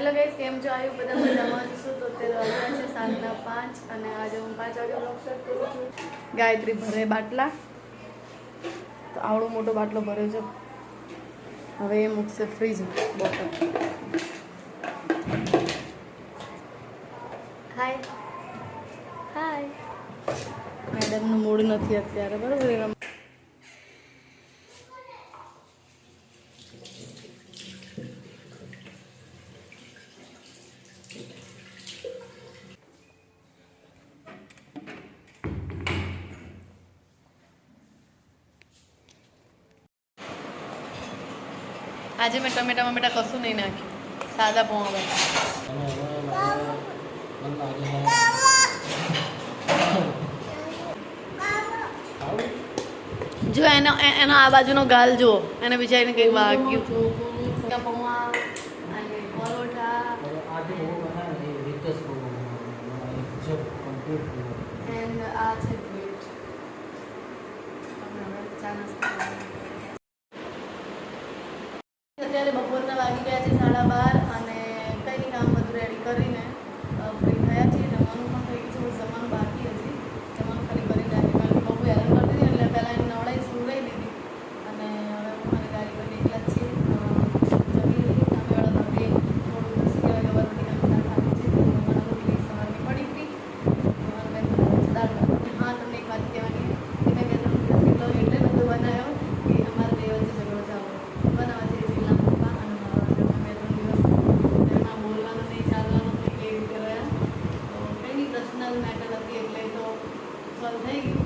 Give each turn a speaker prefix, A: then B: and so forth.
A: Hello guys કેમ છો? આવ્યું બધા મજામાં છું તો અત્યારે વાગ્યા છે સાંજના પાંચ અને આજે હું પાંચ વાગે બ્લોગ સ્ટાર્ટ કરું છું. ગાયત્રી ભરે બાટલા. તો આવડો મોટો બાટલો ભર્યો છે. હવે એ મૂકશે ફ્રીજમાં બોટલ હાય હાય મેડમનું મૂડ નથી અત્યારે બરાબર? આજે મેં ટમેટા મમેટા કશું નહીં નાખ્યું. સાદા પૌવા બનાવ્યા જો એનો એનો આ બાજુનો ગાલ જુઓ. એને બિચારીને કંઈક વાગ્યું. પૌવા પરોઠા એન્ડ આ છે અત્યારે બપોરના વાગી ગયા છે સાડા બાર અને કંઈ કામ બધું રેડી કરીને ફ્રી થયા છીએ. Valdeir.